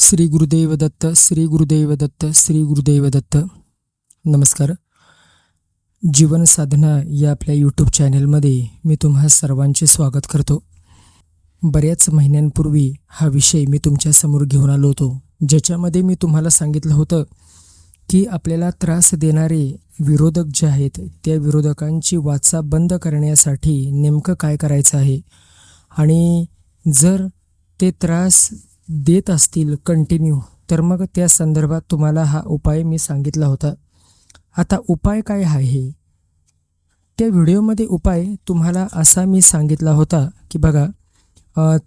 श्री गुरुदेव दत्त श्री गुरुदेव दत्त श्री गुरुदेव दत्त. नमस्कार. जीवन साधना या आपल्या यूट्यूब चॅनलमध्ये मी तुम्हा सर्वांचे स्वागत करतो. बऱ्याच महिन्यांपूर्वी हा विषय मी तुमच्यासमोर घेऊन आलो होतो ज्याच्यामध्ये मी तुम्हाला सांगितलं होतं की आपल्याला त्रास देणारे विरोधक जे आहेत त्या विरोधकांची वाचा बंद करण्यासाठी नेमकं काय करायचं आहे? आणि जर ते त्रास देत असतील कंटिन्यू तर मग त्या संदर्भात तुम्हाला हा उपाय मी सांगितला होता. आता उपाय काय आहे त्या व्हिडिओमध्ये उपाय तुम्हाला असा मी सांगितला होता की बघा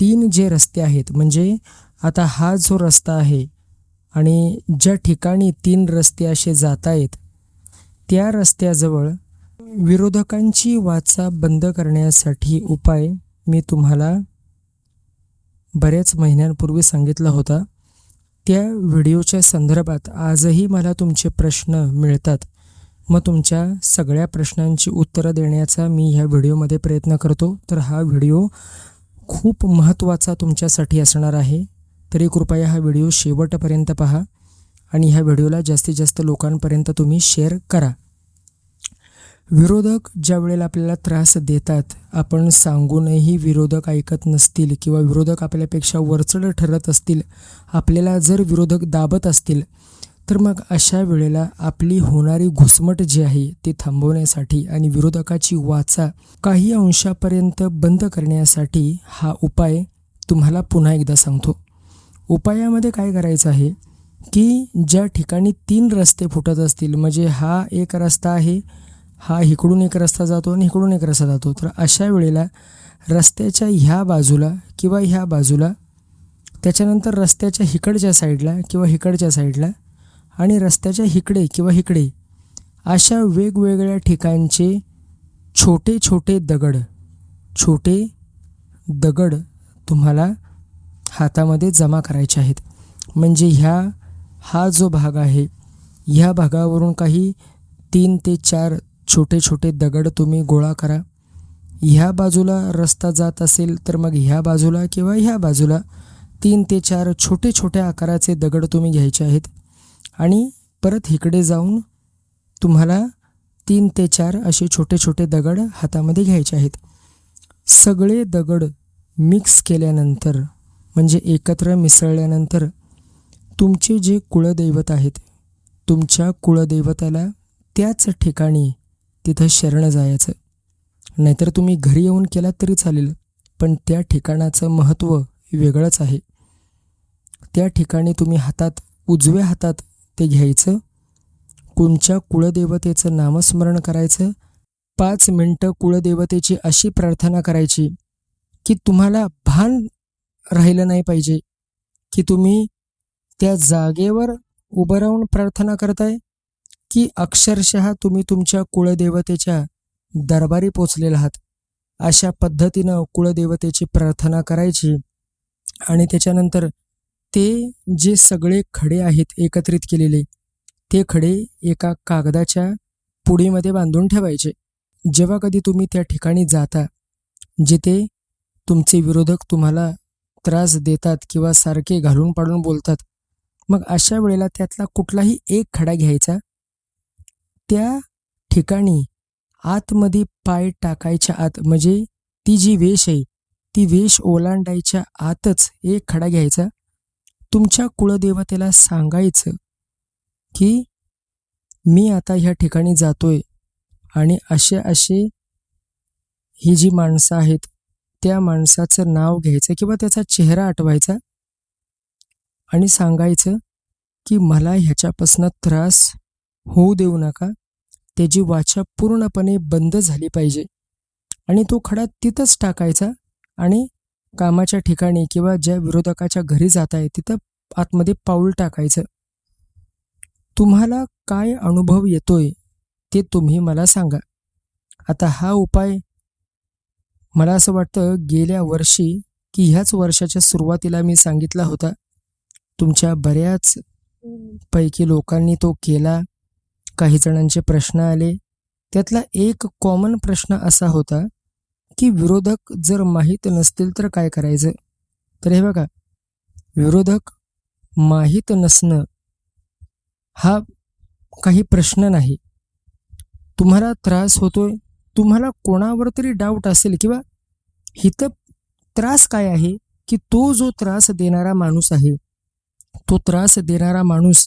तीन जे रस्ते आहेत म्हणजे आता हा जो रस्ता आहे आणि ज्या ठिकाणी तीन रस्ते असे जात आहेत त्या रस्त्याजवळ विरोधकांची वाचा बंद करण्यासाठी उपाय मी तुम्हाला बऱ्याच महिन्यांपूर्वी सांगितला होता त्या व्हिडिओच्या संदर्भात आजही मला तुमचे प्रश्न मिळतात. मग तुमच्या सगळ्या प्रश्नांची उत्तरं देण्याचा मी ह्या व्हिडिओमध्ये प्रयत्न करतो. तर हा व्हिडिओ खूप महत्त्वाचा तुमच्यासाठी असणार आहे. तरी कृपया हा व्हिडिओ शेवटपर्यंत पहा आणि ह्या व्हिडिओला जास्तीत जास्त लोकांपर्यंत तुम्ही शेअर करा. विरोधक ज्या वेळेला आपल्याला त्रास देतात आपण सांगूनही विरोधक ऐकत नसतील किंवा विरोधक आपल्यापेक्षा वरचढ ठरत असतील आपल्याला जर विरोधक दाबत असतील तर मग अशा वेळेला आपली होणारी घुसमट जी आहे ती थांबवण्यासाठी आणि विरोधकाची वाचा काही अंशापर्यंत बंद करण्यासाठी हा उपाय तुम्हाला पुन्हा एकदा सांगतो. उपायामध्ये काय करायचं आहे की ज्या ठिकाणी तीन रस्ते फुटत असतील म्हणजे हा एक रस्ता आहे हा इकडून एक रस्ता जातो आणि इकडून एक रस्ता जातो. तर अशा वेळेला रस्त्याच्या ह्या बाजूला किंवा ह्या बाजूला त्याच्यानंतर रस्त्याच्या हिकडच्या साईडला किंवा हिकडच्या साईडला आणि रस्त्याच्या हिकडे किंवा हिकडे अशा वेगवेगळ्या ठिकाणचे छोटे छोटे दगड छोटे दगड तुम्हाला हातामध्ये जमा करायचे आहेत. म्हणजे ह्या हा जो भाग आहे ह्या भागावरून काही तीन ते चार छोटे छोटे दगड तुम्ही गोळा करा. ह्या बाजूला रस्ता जात असेल तर मग ह्या बाजूला किंवा ह्या बाजूला तीन ते चार छोटे छोट्या आकाराचे दगड तुम्ही घ्यायचे आहेत. आणि परत इकडे जाऊन तुम्हाला तीन ते चार असे छोटे छोटे दगड हातामध्ये घ्यायचे आहेत. सगळे दगड मिक्स केल्यानंतर म्हणजे एकत्र मिसळल्यानंतर तुमचे जे कुळदैवत आहेत तुमच्या कुळदैवताला त्याच ठिकाणी तिथं शरण जायचं. नाहीतर तुम्ही घरी येऊन केलात तरी चालेल पण त्या ठिकाणाचं महत्त्व वेगळंच आहे. त्या ठिकाणी तुम्ही हातात उजव्या हातात ते घ्यायचं कोणच्या कुळदेवतेचं नामस्मरण करायचं पाच मिनटं कुळदेवतेची अशी प्रार्थना करायची की तुम्हाला भान राहिलं नाही पाहिजे की तुम्ही त्या जागेवर उभं राहून प्रार्थना करताय की अक्षरशः तुम्ही तुमच्या कुळदेवतेच्या दरबारी पोचलेला आहात. अशा पद्धतीनं कुळदेवतेची प्रार्थना करायची आणि त्याच्यानंतर ते जे सगळे खडे आहेत एकत्रित केलेले ते खडे एका कागदाच्या पुडीमध्ये बांधून ठेवायचे. जेव्हा कधी तुम्ही त्या ठिकाणी जाता जिथे तुमचे विरोधक तुम्हाला त्रास देतात किंवा सारखे घालून पाडून बोलतात मग अशा वेळेला त्यातला कुठलाही एक खडा घ्यायचा त्या ठिकाणी आतमध्ये पाय टाकायच्या आत म्हणजे ती जी वेश आहे ती वेश ओलांडायच्या आतच एक खडा घ्यायचा. तुमच्या कुळदेवतेला सांगायचं की मी आता ह्या ठिकाणी जातोय आणि असे असे ही जी माणसं आहेत त्या माणसाचं नाव घ्यायचं किंवा त्याचा चेहरा आठवायचा आणि सांगायचं की मला ह्याच्यापासनं त्रास होऊ देऊ नका त्याची वाचा पूर्णपणे बंद झाली पाहिजे. आणि तो खडा तिथंच टाकायचा आणि कामाच्या ठिकाणी किंवा ज्या विरोधकाच्या घरी जात आहे तिथं आतमध्ये पाऊल टाकायचं. तुम्हाला काय अनुभव येतोय ते तुम्ही मला सांगा. आता हा उपाय मला असं वाटतं गेल्या वर्षी की ह्याच वर्षाच्या सुरुवातीला मी सांगितला होता. तुमच्या बऱ्याच पैकी लोकांनी तो केला. काही जणांचे प्रश्न आले. त्यातला एक कॉमन प्रश्न असा होता की विरोधक जर माहीत नसतील तर काय करायचं? तर हे बघा विरोधक माहीत नसणं हा काही प्रश्न नाही. तुम्हाला त्रास होतोय तुम्हाला कोणावर तरी डाऊट असेल किंवा हित त्रास काय आहे की तो जो त्रास देणारा माणूस आहे तो त्रास देणारा माणूस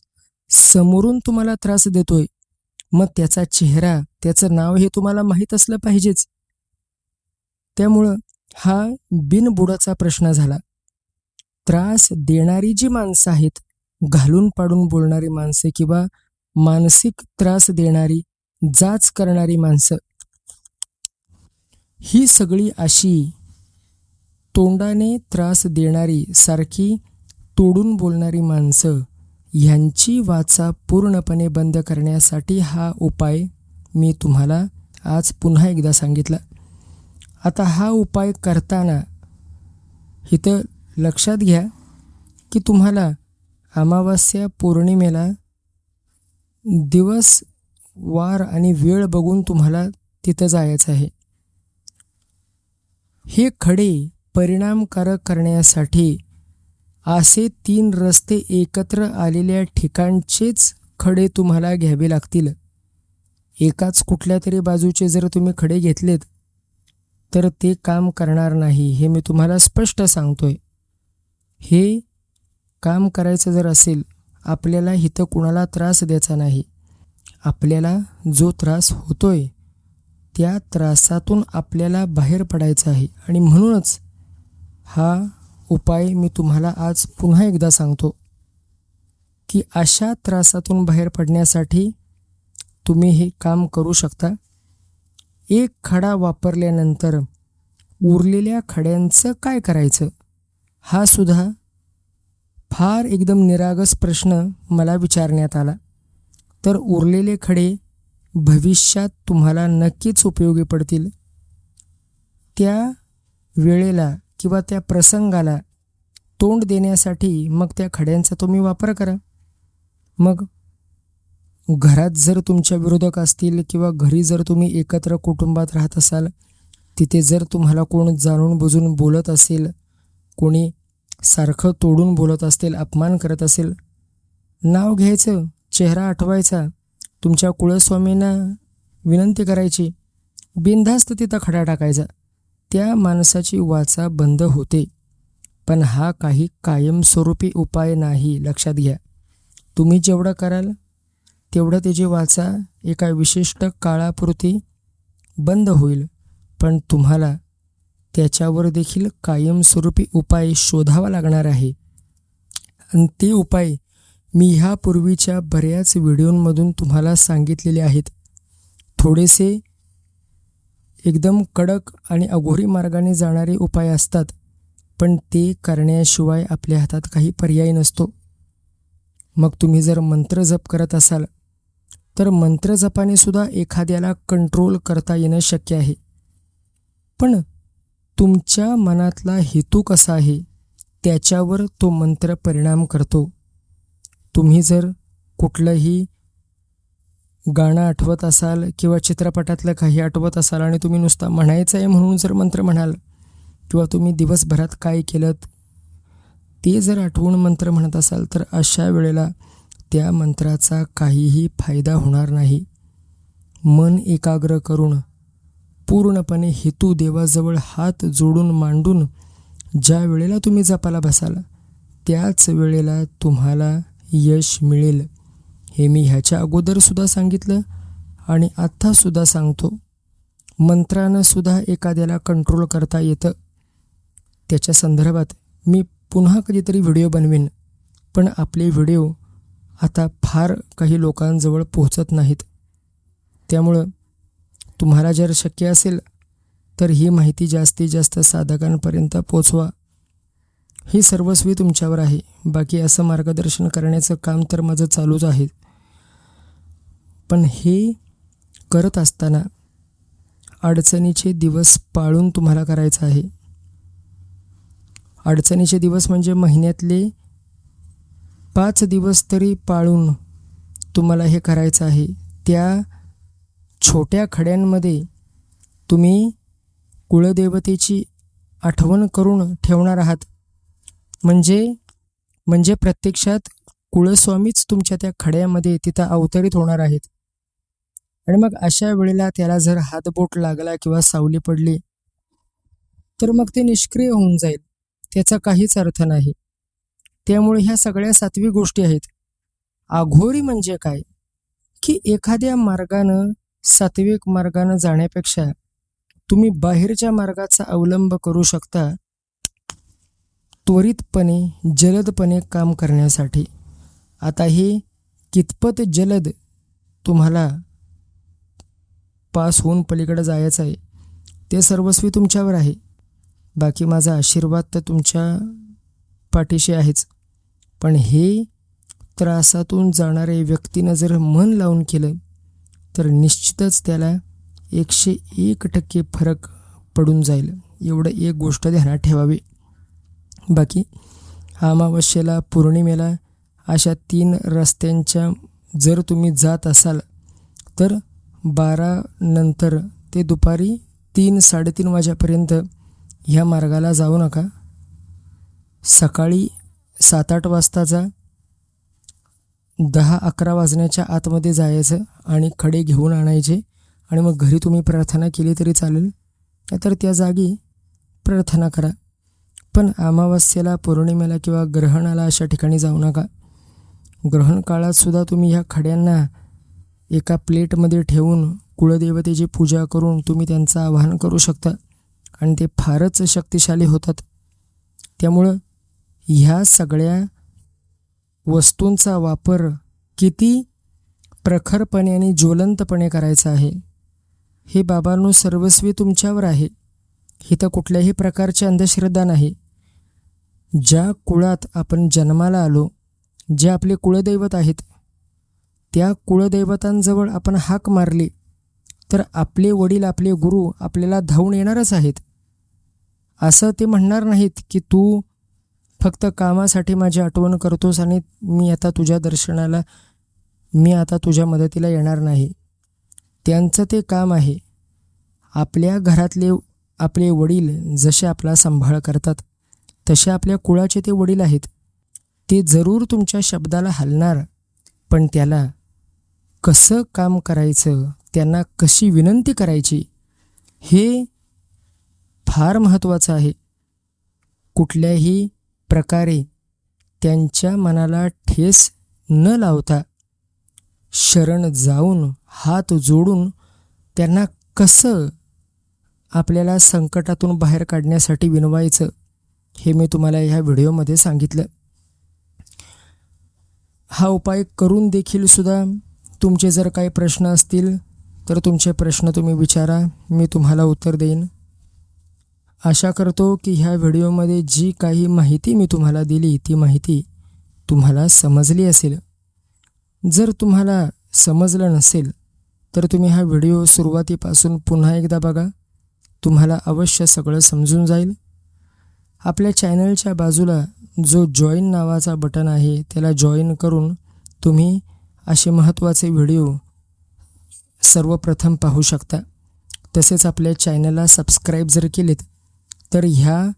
समोरून तुम्हाला त्रास देतोय. मग त्याचा चेहरा त्याचं नाव हे तुम्हाला माहीत असलं पाहिजेच. त्यामुळं हा बिनबुडाचा प्रश्न झाला. त्रास देणारी जी माणसं आहेत घालून पाडून बोलणारी माणसं किंवा मानसिक त्रास देणारी जाच करणारी माणसं ही सगळी अशी तोंडाने त्रास देणारी सारखी तोडून बोलणारी माणसं ह्यांची वाचा पूर्णपणे बंद करण्यासाठी हा उपाय मी तुम्हाला आज पुन्हा एकदा सांगितला. आता हा उपाय करताना इथं लक्षात घ्या की तुम्हाला अमावास्या पौर्णिमेला दिवस वार आणि वेळ बघून तुम्हाला तिथं जायचं आहे. हे खडे परिणामकारक करण्यासाठी असे तीन रस्ते एकत्र आलेल्या ठिकाणचेच खडे तुम्हाला घ्यावे लागतील. एकाच कुठल्या तरी बाजूचे जर तुम्ही खडे घेतलेत तर ते काम करणार नाही हे मी तुम्हाला स्पष्ट सांगतोय. हे काम करायचं जर असेल आपल्याला इथं कुणाला त्रास द्यायचा नाही. आपल्याला जो त्रास होतोय त्या त्रासातून आपल्याला बाहेर पडायचं आहे. आणि म्हणूनच हा उपाय मी तुम्हाला आज पुन्हा एकदा सांगतो की अशा त्रासातून बाहेर पडण्यासाठी तुम्ही हे काम करू शकता. एक खडा वापरल्यानंतर उरलेल्या खड्यांचं काय करायचं? हा सुद्धा फार एकदम निरागस प्रश्न मला विचारण्यात आला. तर उरलेले खडे भविष्यात तुम्हाला नक्कीच उपयोगी पडतील. त्या वेळेला किंवा त्या प्रसंगाला तोंड देण्यासाठी मग त्या खड्यांचा तुम्ही वापर करा. मग घरात जर तुमच्या विरोधक असतील किंवा घरी जर तुम्ही एकत्र कुटुंबात राहत असाल तिथे जर तुम्हाला कोण जाणून बुजून बोलत असेल कोणी सारखं तोडून बोलत असेल अपमान करत असेल नाव घ्यायचं चेहरा आठवायचा तुमच्या कुळस्वामींना विनंती करायची बिनधास्त तिथं खडा टाकायचा. त्या माणसाची वाचा बंद होते. पण हा काही कायमस्वरूपी उपाय नाही लक्षात घ्या. तुम्ही जेवढं कराल तेवढं त्याची वाचा एका विशिष्ट काळापुरती बंद होईल. पण तुम्हाला त्याच्यावर देखील कायमस्वरूपी उपाय शोधावा लागणार आहे. आणि ते उपाय मी ह्यापूर्वीच्या बऱ्याच व्हिडिओंमधून तुम्हाला सांगितलेले आहेत. थोडेसे एकदम कडक आणि अघोरी मार्गाने जाणारे उपाय असतात पण ते करण्याशिवाय आपल्या हातात काही पर्याय नसतो. मग तुम्ही जर मंत्र जप करत असाल तर मंत्र जपाने सुद्धा एखाद्याला कंट्रोल करता येणं शक्य आहे. पण तुमच्या मनातला हेतू कसा आहे त्याच्यावर तो मंत्र परिणाम करतो. तुम्ही जर कुठलंही गाणं आठवत असाल किंवा चित्रपटातलं काही आठवत असाल आणि तुम्ही नुसता म्हणायचं आहे म्हणून जर मंत्र म्हणाल किंवा तुम्ही दिवसभरात काय केलं ते जर आठवून मंत्र म्हणत असाल तर अशा वेळेला त्या मंत्राचा काहीही फायदा होणार नाही. मन एकाग्र करून पूर्णपणे हेतू देवाजवळ हात जोडून मांडून ज्या वेळेला तुम्ही जपाला बसाल त्याच वेळेला तुम्हाला यश मिळेल. हे मी ह्याच्या अगोदरसुद्धा सांगितलं आणि आत्तासुद्धा सांगतो. मंत्रानंसुद्धा एखाद्याला कंट्रोल करता येतं. त्याच्या संदर्भात मी पुन्हा कधीतरी व्हिडिओ बनवेन. पण आपले व्हिडिओ आता फार काही लोकांजवळ पोहोचत नाहीत. त्यामुळं तुम्हाला जर शक्य असेल तर ही माहिती जास्तीत जास्त साधकांपर्यंत पोचवा ही सर्वस्वी तुमच्यावर आहे. बाकी असं मार्गदर्शन करण्याचं काम तर माझं चालूच आहे. पण हे करत असताना अडचणीचे दिवस पाळून तुम्हाला करायचं आहे. अडचणीचे दिवस म्हणजे महिन्यातले पाच दिवस तरी पाळून तुम्हाला हे करायचं आहे. त्या छोट्या खड्यांमध्ये तुम्ही कुळदेवतेची आठवण करून ठेवणार आहात. म्हणजे म्हणजे प्रत्यक्षात कुळस्वामीच तुमच्या त्या खड्यामध्ये तिथं अवतरित होणार आहेत. आणि मग अशा वेळेला त्याला जर हातबोट लागला किंवा सावली पडली तर मग ते निष्क्रिय होऊन जाईल. त्याचा काहीच अर्थ नाही. त्यामुळे ह्या सगळ्या सातवी गोष्टी आहेत. आघोरी म्हणजे काय? की एखाद्या मार्गानं सात्विक मार्गानं जाण्यापेक्षा तुम्ही बाहेरच्या मार्गाचा अवलंब करू शकता त्वरितपणे जलदपणे काम करण्यासाठी. आता हे कितपत जलद तुम्हाला पास होऊन पलीकडे जायचं आहे. ते सर्वस्वी तुमच्यावर आहे. बाकी माझा आशीर्वाद तर तुमच्या पाठीशी आहेच. पण हे त्रासातून जाणाऱ्या व्यक्तीनं जर मन लावून केलं तर निश्चितच त्याला एकशे एक टक्के फरक पडून जाईल. एवढं एक गोष्ट ध्यानात ठेवावी. बाकी अमावस्येला पौर्णिमेला अशा तीन रस्त्यांच्या जर तुम्ही जात असाल तर बारा नंतर ते दुपारी तीन साडेतीन वाजेपर्यंत ह्या मार्गाला जाऊ नका. सकाळी सात आठ वाजता जा दहा अकरा वाजण्याच्या आतमध्ये जायचं आणि खडे घेऊन आणायचे आणि मग घरी तुम्ही प्रार्थना केली तरी चालेल. तर त्या जागी प्रार्थना करा. पण अमावस्येला पौर्णिमेला किंवा ग्रहणाला अशा ठिकाणी जाऊ नका. ग्रहण काळात सुद्धा तुम्ही ह्या खड्यांना एका प्लेटमध्ये ठेवून कुळदेवतेची पूजा करून तुम्ही त्यांचं आवाहन करू शकता. आणि ते फारच शक्तिशाली होतात. त्यामुळं ह्या सगळ्या वस्तूंचा वापर किती प्रखरपणे आणि ज्वलंतपणे करायचा आहे हे बाबांनो सर्वस्वी तुमच्यावर आहे. इथं कुठल्याही प्रकारची अंधश्रद्धा नाही. ज्या कुळात आपण जन्माला आलो जे आपले कुळदैवत आहेत त्या कुळदैवतांजवळ आपण हाक मारली तर आपले वडील आपले गुरु आपल्याला धावून येणारच आहेत. असं ते म्हणणार नाहीत की तू फक्त कामासाठी माझी आठवण करतोस आणि मी आता तुझ्या दर्शनाला मी आता तुझ्या मदतीला येणार नाही. त्यांचं ते काम आहे. आपल्या घरातले आपले वडील जसे आपला सांभाळ करतात तसे आपल्या कुळाचे ते वडील आहेत. ते जरूर तुमच्या शब्दाला हलणार पण त्याला कसं काम करायचं त्यांना कशी विनंती करायची हे फार महत्त्वाचं आहे. कुठल्याही प्रकारे त्यांच्या मनाला ठेस न लावता शरण जाऊन हात जोडून त्यांना कसं आपल्याला संकटातून बाहेर काढण्यासाठी विनवायचं हे मी तुम्हाला ह्या व्हिडिओमध्ये सांगितलं. हा उपाय करून देखील सुद्धा तुमचे जर काही प्रश्न असतील तर तुमचे प्रश्न तुम्ही विचारा. मी तुम्हाला उत्तर देईन. आशा करतो की ह्या व्हिडिओमध्ये जी काही माहिती मी तुम्हाला दिली ती माहिती तुम्हाला समजली असेल. जर तुम्हाला समजलं नसेल तर तुम्ही हा व्हिडिओ सुरुवातीपासून पुन्हा एकदा बघा. तुम्हाला अवश्य सगळं समजून जाईल. आपल्या चॅनलच्या बाजूला जो जॉईन नावाचा बटन आहे त्याला जॉईन करून तुम्ही असे महत्त्वाचे व्हिडिओ सर्वप्रथम पाहू शकता. तसेच आपल्या चॅनलला सबस्क्राईब जर केलेत तर ह्या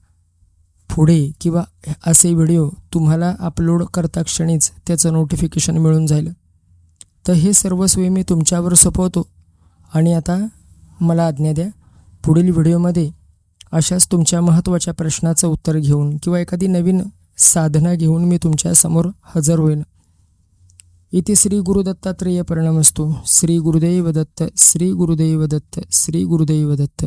पुढे किंवा असे व्हिडिओ तुम्हाला अपलोड करता क्षणीच त्याचं नोटिफिकेशन मिळून जाईल. तर हे सर्व सोयी मी तुमच्यावर सोपवतो. आणि आता मला आज्ञा द्या पुढील व्हिडिओमध्ये अशाच तुमच्या महत्त्वाच्या प्रश्नाचं उत्तर घेऊन किंवा एखादी नवीन साधना घेऊन मी तुमच्यासमोर हजर होईन. इथे श्री गुरुदत्तात्रेय परिणामस्तू श्री गुरुदेव दत्त श्री गुरुदेव दत्त श्री गुरुदेव दत्त